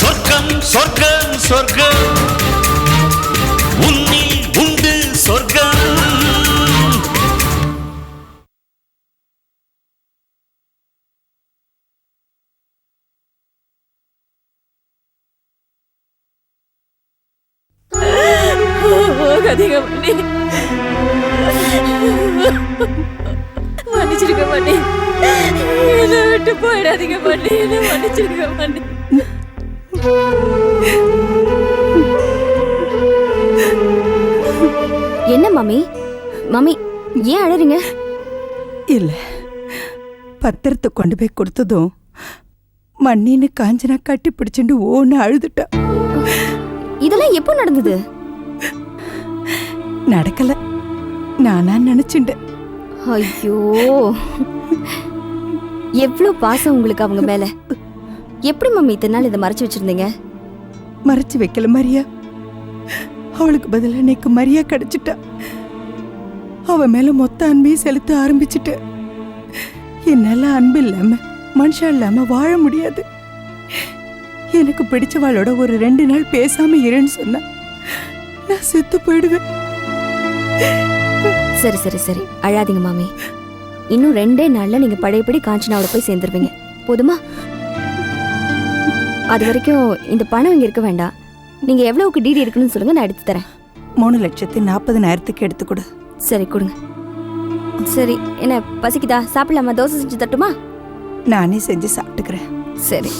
சொர்க்கம் சொர்க்கம் சொர்க்கம். போயிடாதீங்க மணி என்ன மன்னிச்சிருக்க மணி என்ன மம்மி? மம்மி ஏன் அழறீங்க? இல்ல. பத்திரத்தை கொண்டு போய் கொடுத்ததும் மண்ணின்னு காஞ்சனா கட்டி பிடிச்சுட்டு ஓன்னு அழுதுட்டா. இதெல்லாம் எப்போ நடந்தது? நடக்கல. நானா நினைச்சுட்டேன் ஐயோ. எவ்வளவு பாசம் உங்களுக்கு அவங்க மேல? எப்படி மம்மி இத்தனை நாள் இதை மறைச்சு வச்சிருந்தீங்க? மறைச்சு வைக்கல மரியா. அவளுக்கு பதிலா இன்னைக்கு மரியா கிடைச்சிட்டா. அவ மேல மொத்த அன்பையும் செலுத்த ஆரம்பிச்சிட்டேன் என்னால அன்பு இல்லாம மனுஷன் இல்லாம வாழ முடியாது. எனக்கு பிடிச்சவாளோட ஒரு ரெண்டு நாள் பேசாம இருன்னு சொன்னா நான் செத்து போயிடுவேன். சரி சரி சரி. அழாதீங்க மாமி. இன்னும் ரெண்டே நாள்ல நீங்க பழையபடி காஞ்சனாவோட போய் சேர்ந்துருவீங்க. போதுமா? அது வரைக்கும் இந்த பணம் இங்க இருக்க வேண்டாம். நீங்க எவ்வளவுக்கு டிடி இருக்குன்னு சொல்லுங்க நான் எடுத்து தரேன். மூணு லட்சத்தி நாற்பதனாயிரத்துக்கு எடுத்து கொடு. சரி கொடுங்க. சரி என்ன பசிக்குதா? சாப்பிடலாமா? தோசை செஞ்சு தட்டுமா? நானே செஞ்சு சாப்பிட்டுக்கிறேன். சரி.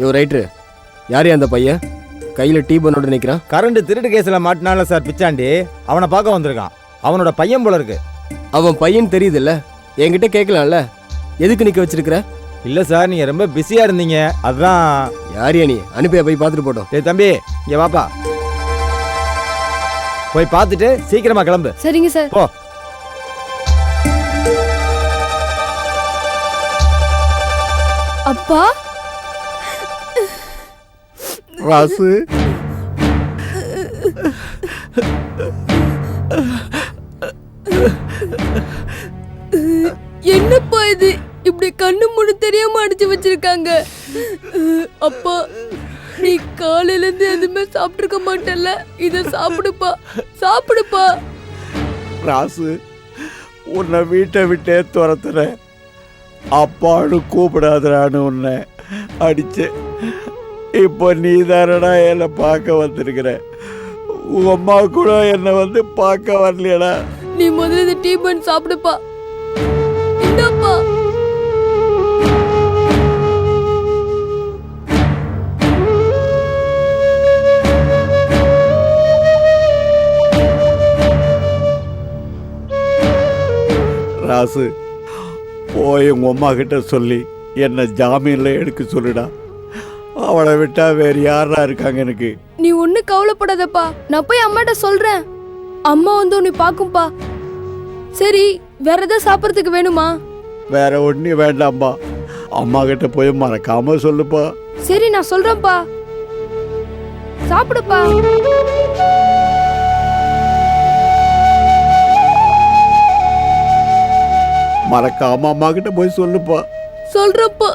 யோ ரைட்ரு. யார் அந்த பையன்? கையில் டீ பண்ணோட நிற்கிறான் கரண்ட் திருட்டு கேஸ்ல மாட்டினால சார் பிச்சாண்டி அவனை பார்க்க வந்திருக்கான். அவனோட பையன் போல இருக்கு. அவன் பையன் தெரியுதுல்ல? என்கிட்ட கேட்கலாம்ல எதுக்கு நிற்க வச்சிருக்கிற? இல்ல சார் நீங்க ரொம்ப பிஸியா இருந்தீங்க. அதான். யாரியா நீ? அனுப்பியா போய் பார்த்துட்டு போட்டோம். டேய் தம்பி இங்க வாப்பா. போய் பார்த்துட்டு சீக்கிரமா கிளம்பு. சரிங்க சார். போ. அப்பா ராசு. என்னப்பா இது? இப்படி கண்ணு மூணு தெரியாம அடிச்சு வச்சிருக்காங்க. அப்பா நீ காலையில இருந்து எதுவுமே சாப்பிட்டுருக்க மாட்டல்ல? இத சாப்பிடுப்பா. சாப்பிடுப்பா. ராசு உன்னை வீட்டை விட்டே துரத்துறேன். அப்பான்னு கூப்பிடாதடான்னு உன்னை அடிச்சேன். இப்போ நீ தானடா என்னை பார்க்க வந்திருக்கிற. உங்க அம்மா கூட என்னை வந்து பார்க்க வரலையடா. நீ முதல்ல இந்த டீ பன் சாப்பிடுப்பா. இந்தாப்பா. ராசு போய் உங்க அம்மா கிட்ட சொல்லி என்னை ஜாமீன்ல எடுக்க சொல்லுடா. அவளை விட்டா வேறு யாரா இருக்காங்க எனக்கு? நீ ஒண்ணு கவலைப்படாதப்பா. நான் போய் அம்மாட்ட சொல்றேன். அம்மா வந்து உன்னை பாக்கும்பா சரி வேற ஏதாவது சாப்பிடறதுக்கு வேணுமா? வேற ஒன்றும் வேண்டாம்ப்பா. அம்மா கிட்ட போய் மறக்காம சொல்லுப்பா. சரி நான் சொல்றேன்ப்பா. சாப்பிடுப்பா. மறக்காம அம்மா கிட்ட போய் சொல்லுப்பா. சொல்றப்பா.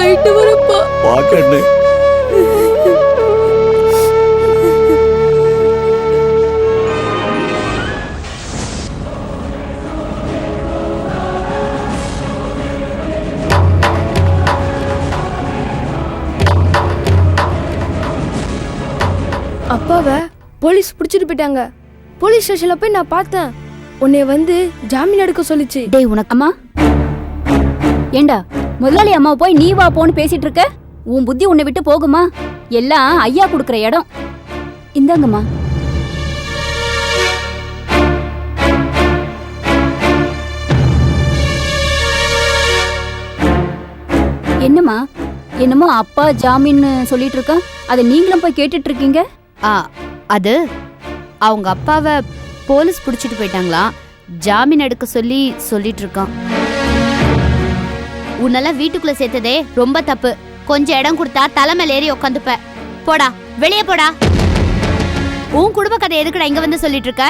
போயிட்டு வரப்பா. பாக்கண்ணு அப்பாவை போலீஸ் பிடிச்சிட்டு போயிட்டாங்க. போலீஸ் ஸ்டேஷன்ல போய் நான் பார்த்தேன். உன்னை வந்து ஜாமீன் எடுக்க சொல்லிச்சு. டேய் உனக்கு அம்மா. ஏண்டா? முதலாளி அம்மா போய் நீ வா போன்னு பேசிட்டு இருக்க? உன் புத்தி உன்னை விட்டு போகுமா? எல்லாம் ஐயா கொடுக்குற இடம். இந்தாங்கம்மா. என்னம்மா? என்னமோ அப்பா ஜாமீன்னு சொல்லிட்டு இருக்கா? அதை நீங்களும் போய் கேட்டுட்டு இருக்கீங்க? ஆ அது அவங்க அப்பாவை போலீஸ் பிடிச்சிட்டு போயிட்டாங்களா? ஜாமீன் எடுக்க சொல்லி சொல்லிட்டு இருக்கான். உன்னெல்லாம் வீட்டுக்குள்ள சேர்த்ததே ரொம்ப தப்பு. கொஞ்சம் இடம் கொடுத்தா தலைமையில ஏறி உக்காந்துப்ப. போடா வெளியே போடா. உன் குடும்ப கதை எதுக்குடா இங்க வந்து சொல்லிட்டு இருக்க?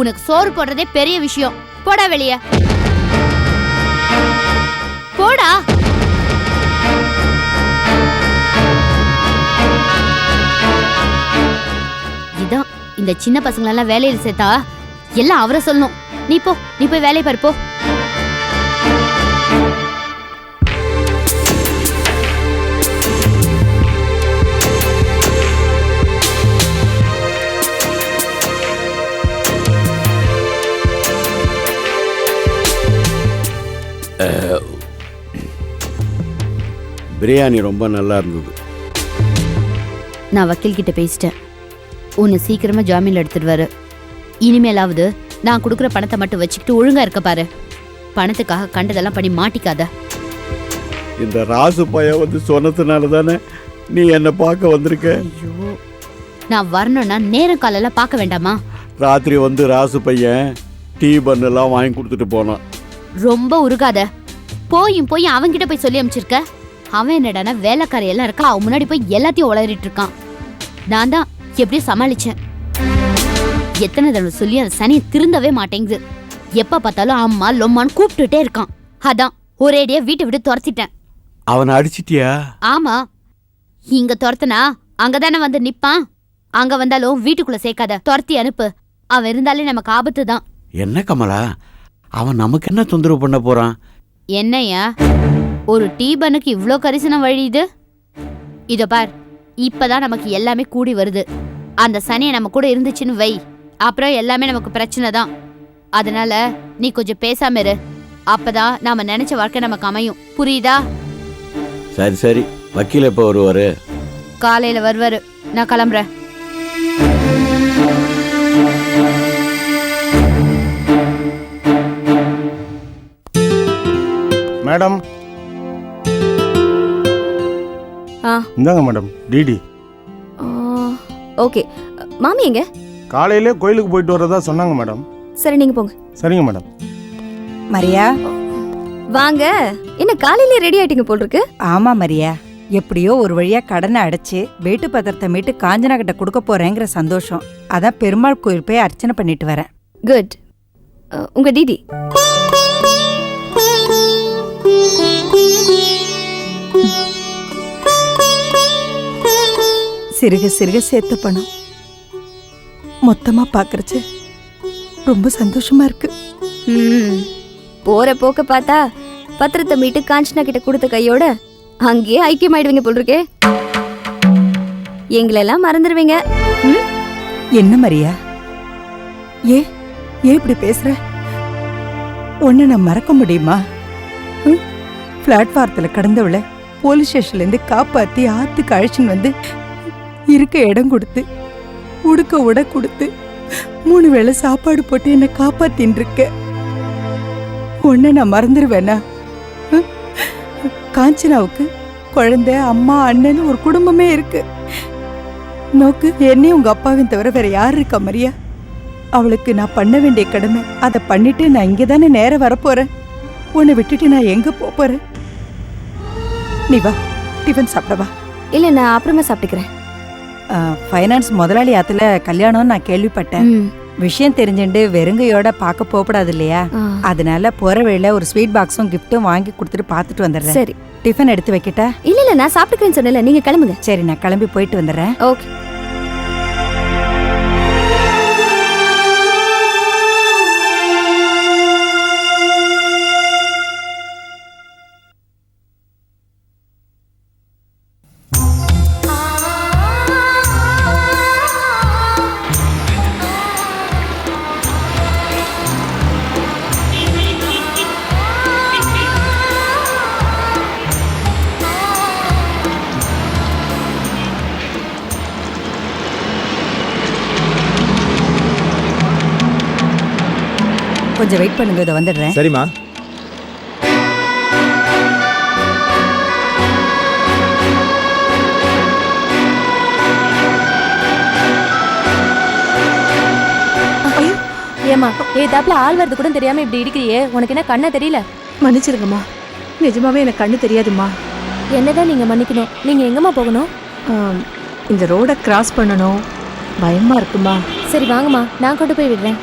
உனக்கு சோறு போடுறதே பெரிய விஷயம். போடா வெளியே. போடா. இதான் இந்த சின்ன பசங்களெல்லாம் வேலையில் சேர்த்தா எல்லாம் அவரை சொல்லணும். நீ போ நீ போய் வேலையை பாரு போ. பிரியாணி ரொம்ப நல்லா இருந்தது. நான் வக்கீல் கிட்ட பேசிட்டேன். உன்னை சீக்கிரமா ஜாமீன்ல எடுத்துடுவாரு. இனிமேலாவது நான் கொடுக்குற பணத்தை மட்டும் வச்சுக்கிட்டு ஒழுங்கா இருக்க பாரு. பணத்துக்காக கண்டதெல்லாம் பண்ணி மாட்டிக்காத. இந்த ராசு பையன் வந்து சொன்னதுனால தானே நீ என்னை பார்க்க வந்திருக்க? ஐயோ நான் வரணும்னா நேரம் காலெல்லாம் பார்க்க வேண்டாமா? ராத்திரி வந்து ராசு பையன் டீ பண்ணெல்லாம் வாங்கி கொடுத்துட்டு போனான். ரொம்ப உருகாத. போயும் போய் அவன்கிட்ட போய் சொல்லி அமிச்சிருக்க. அவன் என்னடானா வேலைக்காரையெல்லாம் இருக்கா? அவன் முன்னாடி போய் எல்லாத்தையும் உளறிட்டு இருக்கான். நான் தான் எப்படியும் சமாளிச்சேன். எத்தனை தடவை சொல்லி அந்த சனியை திருந்தவே மாட்டேங்குது. எப்ப பார்த்தாலும் அம்மா லொம்மான்னு கூப்பிட்டுட்டே இருக்கான். அதான் ஒரேடியா வீட்டை விட்டு துரத்திட்டேன். அவனை அடிச்சிட்டியா? ஆமா. இங்க துரத்துனா அங்கதானே வந்து நிப்பான். அங்க வந்தாலும் வீட்டுக்குள்ள சேர்க்காத. துரத்தி அனுப்பு. அவன் இருந்தாலே நமக்கு ஆபத்து தான் என்ன கமலா? அவன் நமக்கு என்ன தொந்தரவு பண்ண போறான்? என்னையா ஒரு டீ பனுக்கு இவ்ளோ கரிசனம் வழியுது இதோ? பார் இப்பதான் நமக்கு எல்லாமே கூடி வருது. அந்த சனியை நம்ம கூட இருந்துச்சுன்னு வை. அப்புறம் எல்லாமே நமக்கு பிரச்சனை தான். அதனால நீ கொஞ்சம் பேசாம இரு. அப்பதான் நாம நினைச்ச வாழ்க்கை நமக்கு அமையும். புரியுதா? சரி சரி. வக்கீல் எப்போ வருவாரு? காலையில வருவாரு. நான் கிளம்புறேன். மேடம். ஆ. இந்தாங்க மேடம் டிடி ஓகே. மாமி எங்க? காலையிலே கோயிலுக்கு போயிட்டு வரதா சொன்னாங்க மேடம். சரி நீங்க போங்க. சரிங்க மேடம். மரியா? வாங்க. என்ன காலையில ரெடி ஆயிட்டீங்க போல் இருக்கு ஆமா மரியா. எப்படியோ ஒரு வழியா கடனை அடைச்சு வீட்டு பத்திரத்தை மீட்டு காஞ்சனா கிட்ட கொடுக்க போறேங்கிற சந்தோஷம். அதான் பெருமாள் கோயில் போய் அர்ச்சனை பண்ணிட்டு வரேன். குட் உங்க டிடி சிறுக சிறுக சேர்த்த பணம். மொத்தமா பாக்குறச்சு ரொம்ப சந்தோஷமா இருக்கு. போற போக்க பார்த்தா பத்திரத்தை மீட்டு காஞ்சனா கிட்ட கொடுத்த கையோட அங்கேயே ஐக்கியமாயிடுவீங்க போல் இருக்கே எங்களெல்லாம் மறந்துடுவீங்க என்ன மரியா? ஏ ஏன் இப்படி பேசுற? உன்னை நான் மறக்க முடியுமா? பிளாட்ஃபாரத்துல கடந்தவள போலீஸ் ஸ்டேஷன்ல இருந்து காப்பாத்தி ஆத்துக்கு அழைச்சின்னு வந்து இருக்க இடம் கொடுத்து உடுக்க உட கொடுத்து மூணு வேளை சாப்பாடு போட்டு என்னை காப்பாத்தின்னு இருக்க உன்னை நான் மறந்துடுவேனா ம்? காஞ்சனாவுக்கு குழந்தை அம்மா அண்ணன் ஒரு குடும்பமே இருக்கு. நோக்கு என்னையும் உங்க அப்பாவையும் தவிர வேற யார் இருக்கா மரியா? அவளுக்கு நான் பண்ண வேண்டிய கடமை அதை பண்ணிட்டு நான் இங்கே தானே நேரம் வரப்போறேன். உன்னை விட்டுட்டு நான் எங்க போறேன்? நீ வா டிஃபன் சாப்பிடவா இல்லை நான் அப்புறமா சாப்பிட்டுக்கிறேன். ஃபைனான்ஸ் முதலாளி ஆத்துல கல்யாணம் நான் கேள்விப்பட்டேன். விஷயம் தெரிஞ்சுண்டு வெறுங்கையோட பார்க்க போகக்கூடாது இல்லையா அதனால போற வழியில ஒரு ஸ்வீட் பாக்ஸும் கிஃப்ட்டும் வாங்கி கொடுத்துட்டு பார்த்துட்டு வந்துடுறேன். சரி. டிஃபன் எடுத்து வைக்கட்டா? இல்ல இல்ல நான் சாப்பிட்டுக்கிறேன்னு சொன்னல நீங்க கிளம்புங்க. சரி நான் கிளம்பி போயிட்டு வந்துடுறேன். ஓகே. கொஞ்சம் வெயிட் பண்ணுங்க இதை வந்துடுறேன். சரிம்மா. ஏமா ஏ தாப்புல ஆள் வரது கூட தெரியாம இப்படி இடிக்கிறியே. உனக்கு என்ன கண்ணா தெரியல? மன்னிச்சிருங்கம்மா. நிஜமாவே எனக்கு கண்ணு தெரியாதும்மா. என்னதான் நீங்க மன்னிக்கணும்? நீங்க எங்கம்மா போகணும்? ஆம், இந்த ரோடை கிராஸ் பண்ணணும். பயமா இருக்குமா சரி வாங்கம்மா. நான் கொண்டு போய் விடுறேன்.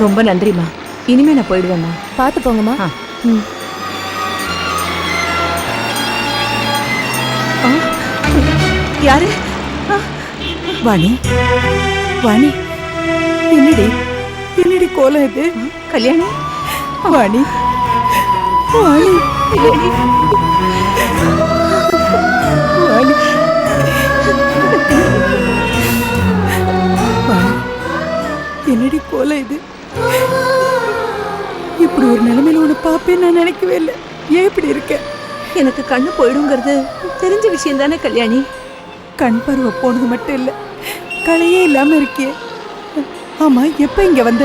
ரொம்ப நன்றிம்மா இனிமே நான் போயிடுவேம்மா பார்த்து போங்கம்மா. ம். யாரு? வாணி. வாணி. என்னடி? என்னடி கோலம் இது? கல்யாணி? வாணி. வாணி. வாணி. என்னடி கோலம் இது? ஒரு நிலைமையில உன்னை பாப்பேன்னு நான் நினைக்கவே இல்லை. ஏன் இப்படி இருக்க? எனக்கு கண்ணு போயிடுங்கிறது தெரிஞ்ச விஷயம் தானே கல்யாணி? கண் பருவ போனது மட்டும் இல்ல. களையே இல்லாம இருக்கியே. ஆமா எப்ப இங்க வந்த?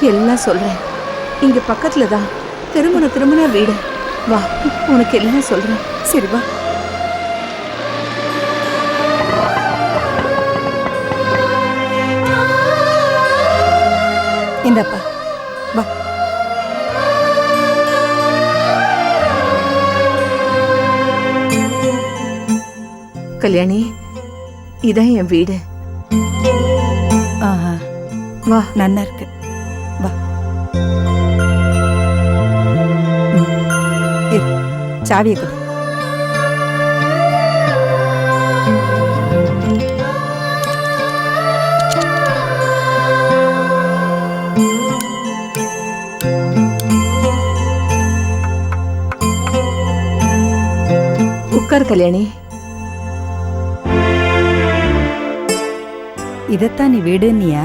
எல்லாம் சொல்றேன். இங்க பக்கத்துல தான். திருமண திருமண வீடு. வா உனக்கு எல்லாம் சொல்றேன். சரி வா. இந்தப்பா. கல்யாணி இதான் என் வீடு. ஆஹா. வா. நன்னா இருக்கு. வா. சாவியை கொடு. உட்கார் கல்யாணி. இதைத்தான் நீ வீடுன்னியா?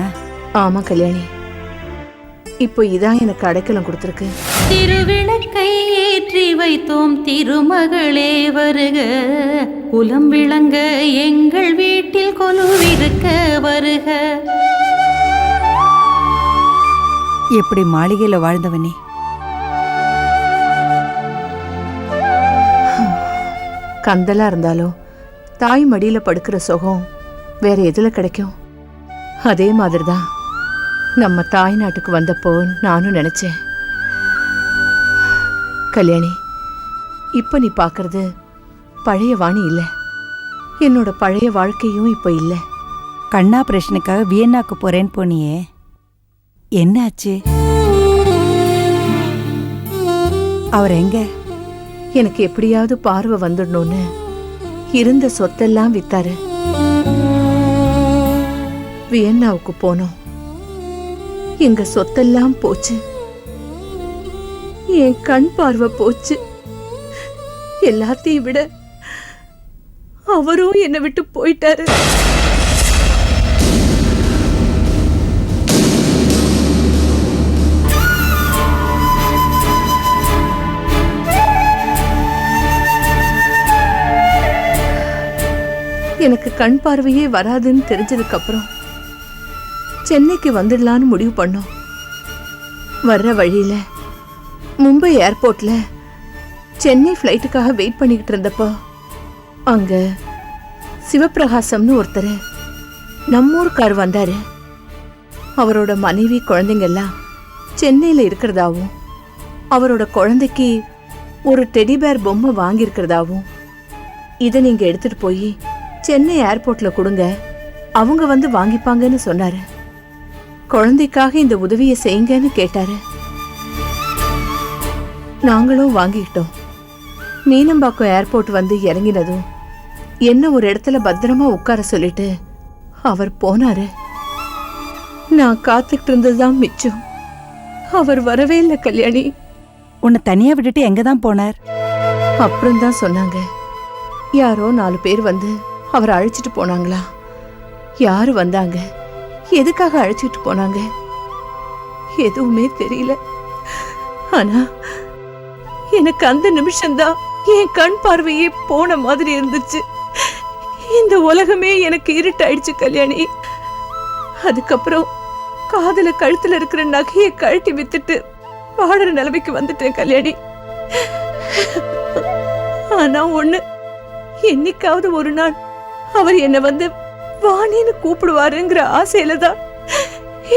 ஆமா கல்யாணி. இப்போ இதான் எனக்கு அடைக்கலம் கொடுத்துருக்கு. திருவிளக்கை ஏற்றி வைத்தோம் திருமகளே வருக. குலம் விளங்க எங்கள் வீட்டில் கொலுவிருக்க வருக. எப்படி மாளிகையில வாழ்ந்தவனே? கந்தலா இருந்தாலும் தாய் மடியில படுக்கிற சுகம் வேற எதுல கிடைக்கும்? அதே மாதிரிதான். நம்ம தாய் நாட்டுக்கு வந்தப்போ நானும் நினைச்சேன். கல்யாணி இப்ப நீ பார்க்கறது பழைய வாணி இல்ல. என்னோட பழைய வாழ்க்கையும் இப்ப இல்ல. கண்ணா பிரச்சனைக்காக வியன்னாக்கு போறேன்னு போனியே. என்னாச்சு? அவர் எங்க? எனக்கு எப்படியாவது பார்வை வந்துடணும்னு இருந்த சொத்தெல்லாம் வித்தாரு. வியன்னாவுக்கு போனோம். எங்க சொத்தெல்லாம் போச்சு. என் கண் பார்வை போச்சு. எல்லாத்தையும் விட அவரும் என்னை விட்டு போயிட்டாரு. எனக்கு கண் பார்வையே வராதுன்னு தெரிஞ்சதுக்கப்புறம் சென்னைக்கு வந்துடலான்னு முடிவு பண்ணோம். வர்ற வழியில மும்பை ஏர்போர்ட்ல சென்னை ஃப்ளைட்டுக்காக வெயிட் பண்ணிக்கிட்டு இருந்தப்போ அங்க சிவப்பிரகாசம்னு ஒருத்தர் நம்மூர்கார் வந்தார். அவரோட மனைவி குழந்தைங்கெல்லாம் சென்னையில் இருக்கிறதாவும் அவரோட குழந்தைக்கு ஒரு டெடிபேர் பொம்மை வாங்கியிருக்கிறதாவும் இதை நீங்கள் எடுத்துகிட்டு போய் சென்னை ஏர்போர்ட்டில் கொடுங்க அவங்க வந்து வாங்கிப்பாங்கன்னு சொன்னார். குழந்தைக்காக இந்த உதவியை செய்யுங்கன்னு கேட்டாரு. நாங்களும் வாங்கிக்கிட்டோம். மீனம்பாக்கம் ஏர்போர்ட் வந்து இறங்கினதும் என்ன ஒரு இடத்துல பத்திரமா உட்கார சொல்லிட்டு அவர் போனாரு. நான் காத்துக்கிட்டு இருந்ததுதான் மிச்சம். அவர் வரவே இல்லை கல்யாணி. உன்னை தனியா விட்டுட்டு எங்க தான் போனார்? அப்புறம் தான் சொன்னாங்க. யாரோ நாலு பேர் வந்து அவரை அழைச்சிட்டு போனாங்களா? யாரு வந்தாங்க? எதுக்காக அழைச்சிட்டு போனாங்க? எதுவுமே தெரியல. ஆனா எனக்கு அந்த நிமிஷம்தான் என் கண் பார்வையே போன மாதிரி இருந்துச்சு. இந்த உலகமே எனக்கு இருட்டாயிடுச்சு கல்யாணி. அதுக்கப்புறம் காதல கழுத்துல இருக்கிற நகையை கழட்டி வித்துட்டு வாடுற நிலைமைக்கு வந்துட்டேன் கல்யாணி. ஆனா ஒண்ணு என்னைக்காவது ஒரு நாள் அவர் என்னை வந்து வாணின்னு கூப்பிடுவாருங்கிற ஆசையில தான்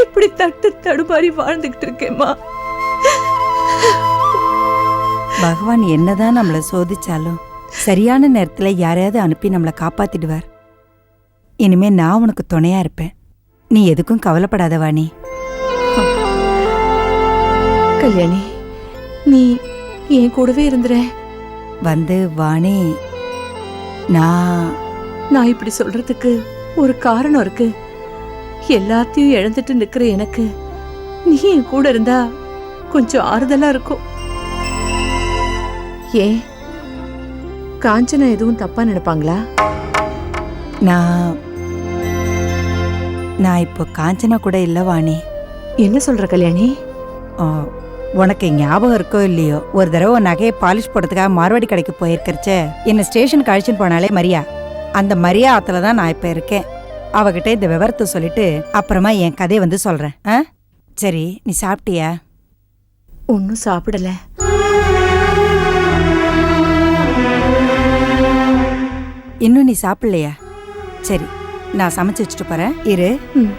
இப்படி தட்டு தடுமாறி வாழ்ந்துகிட்டு இருக்கேம்மா. பகவான் என்னதான் நம்மளை சோதிச்சாலும் சரியான நேரத்துல யாரையாவது அனுப்பி நம்மளை காப்பாத்திடுவார். இனிமே நான் உனக்கு துணையா இருப்பேன். நீ எதுக்கும் கவலைப்படாத வாணி. கல்யாணி நீ என் கூடவே இருந்துற வந்து வாணி நான் நான் இப்படி சொல்றதுக்கு ஒரு காரணம் இருக்கு. எல்லாத்தையும் இழந்துட்டு நிக்கிற எனக்கு நீ என் கூட இருந்தா கொஞ்சம் ஆறுதலா இருக்கும். ஏன்? காஞ்சனா எதுவும் தப்பா நினைப்பாங்களா? நான் நான் இப்போ காஞ்சனா கூட இல்ல வாணி. என்ன சொல்ற கல்யாணி? உனக்கு ஞாபகம் இருக்கோ இல்லையோ? ஒரு தடவை நகையை பாலிஷ் போடுறதுக்காக மார்வாடி கடைக்கு போயிருக்கிறச்ச. என்ன ஸ்டேஷனுக்கு அழைச்சின்னு போனாலே மரியா அந்த மரியா ஆத்துல தான் நான் இப்போ இருக்கேன். அவகிட்ட இந்த விவரத்தை சொல்லிட்டு அப்புறமா என் கதையை வந்து சொல்றேன். ஆ? சரி நீ சாப்பிட்டியா? ஒன்னும் சாப்பிடல. இன்னும் நீ சாப்பிடலையா? சரி நான் சமைச்சு வச்சுட்டு போறேன். இரு. ம்.